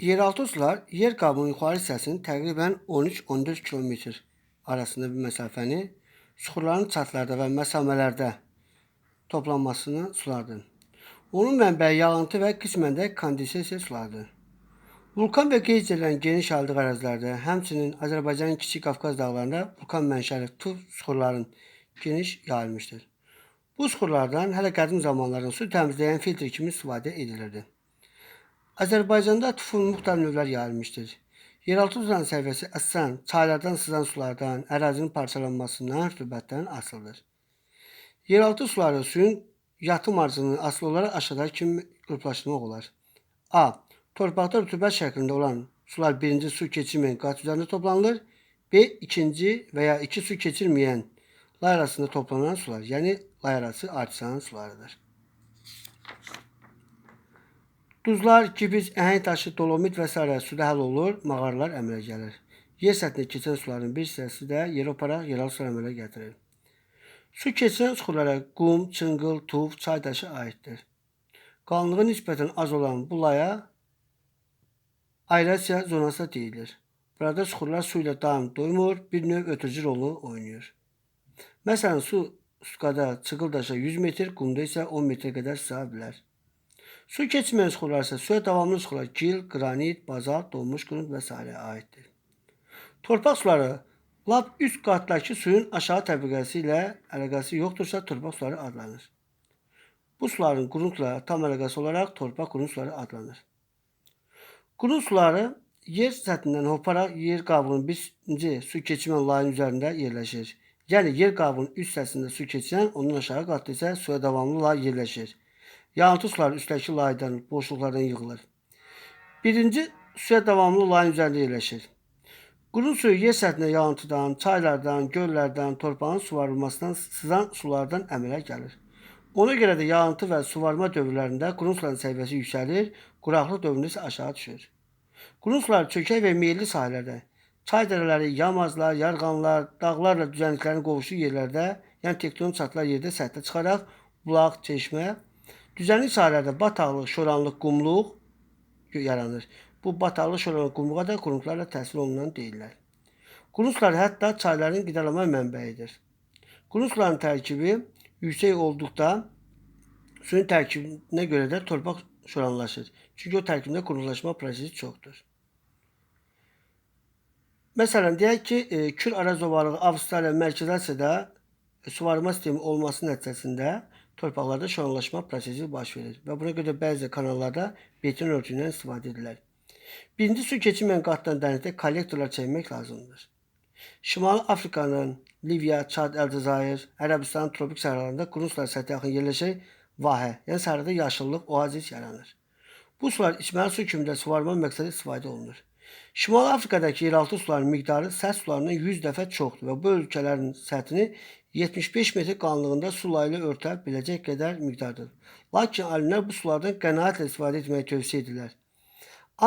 Yeraltı sular yer qabının yuxarı hissəsinin təqribən 13-14 kilometr arasında bir məsafəni suxurların çatlarda və məsamələrdə toplanmasını sulardır. Onun mənbəyi yağıntı və qismən də kondensasiya sulardır. Vulkan və geyzerlərin geniş aldığı ərazilərdə, həmçinin Azərbaycanın Kiçik Qafqaz dağlarında vulkan mənşəli tuf suxurların geniş yayılmışdır. Bu suxurlardan hələ qədim zamanlarda su təmizləyən filtr kimi istifadə edilirdi. Azərbaycanda tufun müxtəlif növlər yayılmışdır. Yeraltı suların səviyyəsi əsasən çaylardan sızan sulardan, ərazinin parçalanmasından, rütubətdən asılıdır. Yeraltı suları suyun yatım arzını asılı olaraq aşağıdakı kimi qruplaşdırmaq olar. A. Torpaqda rütubət şəklində olan sular birinci su keçirməyən qat üzərində toplanılır. B. ikinci veya iki su keçirməyən lay arasında toplanan sular, yəni lay arası artçılan sularıdır. Duzlar, kibiz, əhəng daşı, dolomit və s. suda həll olur, mağaralar əmələ gəlir. Yer səthində keçən suların bir hissəsi də yer oparaq yeraltı sular əmələ gətirir. Su keçən suxurlara qum, çınqıl, tuf, çay daşı aiddir. Qalınlığı nisbətən az olan bu laya aerasiya zonası da deyilir. Burada suxurlar su ilə daim doymur, bir növ ötürücü rolunu oynayır. Məsələn, su suqada çıqıl daşa 100 metr, qumda isə 10 metrə qədər sığa bilər. Su keçməyən suxurlar isə suya davamlı suxurlar gil, qranit, bazalt, donmuş qrunt və s. aiddir. Torpaq suları lap üst qatdakı suyun aşağı təbəqəsi ilə əlaqəsi yoxdursa torpaq suları adlanır. Bu suların qruntla tam əlaqəsi olaraq torpaq qrunt suları adlanır. Qrunt suları yer səthindən hoparaq yer qabının birinci su keçmən layının üzərində yerləşir. Yəni yer qabının üst hissəsində su keçən, onun aşağı qatda isə suya davamlı lay yerləşir. Yağıntı sular üsttəki laydan, boşluqlardan yığılır. Birinci suya davamlı layın üzərində yerləşir. Quru suyu yer səthinə yağıntıdan, çaylardan, göllərdən, torpağın suvarılmasından sızan sulardan əmələ gəlir. Ona görə də yağıntı və suvarma dövrlərində quru suların səviyyəsi yüksəlir, quraqlıq dövründə isə aşağı düşür. Quru sular çökək və meyilli sahələrdə, çay dərələri, yamazlar, yarğanlar, dağlarla düzənliklərin qovuşduğu yerlərdə, yəni tektonik çatılar yerdə səthə çıxaraq bulaq, çeşmə, düzənlik sahələrdə bataqlıq, şoranlıq, qumluq yaranır. Bu bataqlıq, şoranlıq, qumluğa da quruntularla təsir olunan deyirlər. Quruntular hətta çayların qidalanma mənbəyidir. Quruntuların tərkibi yüksək olduqda suyun tərkibinə görə də torpaq şoranlaşır. Çünki o tərkibində quruntulaşma prosesi çoxdur. Məsələn, deyək ki, e, Kür Araz ovalığı Avstraliya Mərkəzi Asiyada e, suvarma sistemi olması nəticəsində torpaqlarda şoranlaşma prosesi baş verir və buna görə bəzi kanallarda beton örtüyündən istifadə edilir. Birinci su keçirməyən qatdan dənizdə kollektorlar çəkmək lazımdır. Şimali Afrikanın Liviya, Çad, Əlcəzair, Ərəbistan tropik sahələrində quru sular səthi yaxın yerləşən vahə, yəni sahədə yaşıllıq, oazis yaranır. Bu sular içməli su kimi də suvarma məqsədi istifadə olunur. Şimali Afrikadakı yeraltı suların miqdarı səth sularından 100 dəfə çoxdur və bu ölkələrin səthini 75 metr qalınlığında su layı ilə örtə biləcək qədər miqdardır. Lakin alimlər bu sulardan qənaətlə istifadə etməyi tövsiyə edirlər.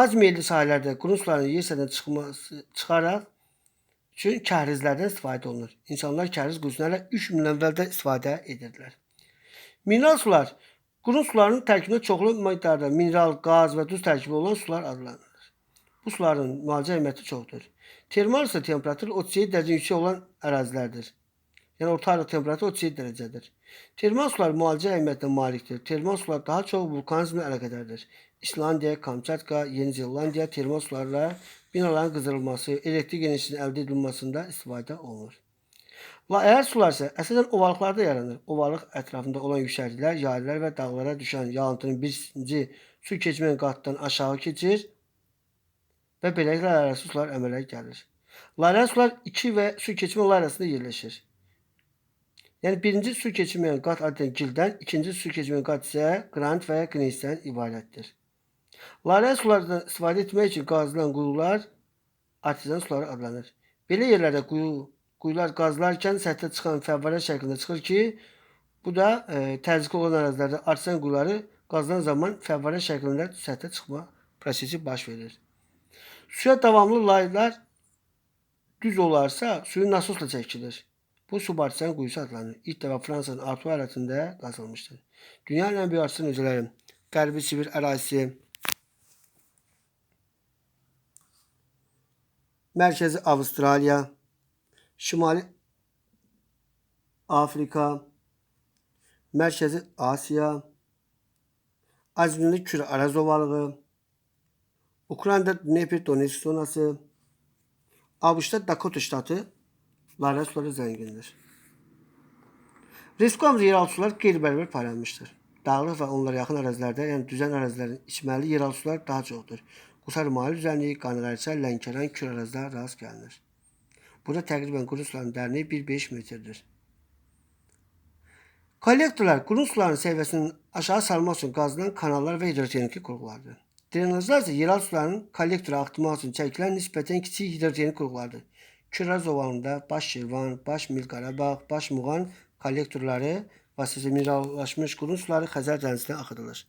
Az meyilli sahələrdə quru suların yer səthinə çıxması çıxaraq üçün kəhrizlərdən istifadə olunur. İnsanlar kəhriz quzunlarla 3 min əvvəldə istifadə edirdilər. Mineral sular quru suların tərkibində çoxlu miqdarda mineral, qaz və duz tərkibi olan sular adlanır. Bu suların müalicə əhəmiyyəti çoxdur. Termal isə temperatür 37 dərəcə yüksək olan ərazilərdir. Yəni orta aralıq temperatür 37 dərəcədir. Termal sular müalicə əhəmiyyətinə malikdir. Termal sular daha çox vulkanizmlə əlaqədardır. İslandiya, Kamçatka, Yeni Zelandiya termal sularla binaların qızdırılması, elektrik enerjisinin əldə edilməsində istifadə olunur. Layər sular isə əsasən ovalıqlarda yaranır. Ovalıq ətrafında olan yüksəkliklər, yaylılar və dağlara düşən yağıntının birinci su keçməyən qatdan aşağı keçir və beləliklə arası sular əmələ gəlir. Laylən sular 2 və su yolu arasında yerləşir. Yəni birinci su keçirməyən qat adətən gildən, ikinci su keçirməyən qat isə qranit və ya qneysdən ibarətdir. Laylən sulardan istifadə etmək üçün qazılan quyular artezyan suları adlanır. Belə yerlərdə quyu, quyular qazılarkən səthə çıxan fəvvarə şəklində çıxır ki, bu da e, təzyiqli olan ərazilərdə artezyan quyuları qazılan zaman fəvvarə şəklində səthə çıxma prosesi baş verir. Suya davamlı laylar düz olarsa suyu nasosla çekilir. Bu subartisan quyusu adlanır. İlk defa Fransa'nın Artois ərazisində qazılmışdır. Dünyanın en büyük artesiyan özələri Qərbi Sibir ərazisi, Merkezi Avustralya, Şimali Afrika, Merkezi Asya, Azminli Kür Araz ovalığı, Ukraynada Dnepr Donetsk zonası, ABŞ-da Dakota ştatı lara suları zəngindir. Respublikamızda yeraltı sular qeyri-bərabər paylanmışdır. Dağlıq və onlara yaxın ərazilərdə, yəni düzən ərazilərin içməli yeraltı sular daha çoxdur. Qusar mali düzənliyi, Qanqarça, Lənkəran, Kür ərazidə rast gəlinir. Burada təqribən quru suların dərinliyi 1-5 metrdir. Kollektorlar quru suların səviyyəsinin aşağı salmaq üçün qazılan kanallar və hidrogenik qurğulardır. Drenajlar isə yeraltı suların kollektora axıtmaq üçün çəkilən nisbətən kiçik hidrogenik qurğulardır. Küraz ovalında Baş Şirvan, Baş Mil Qarabağ, Baş Muğan kollektorları vasitəsilə minerallaşmış quru suları Xəzər dənizinə axıdılır.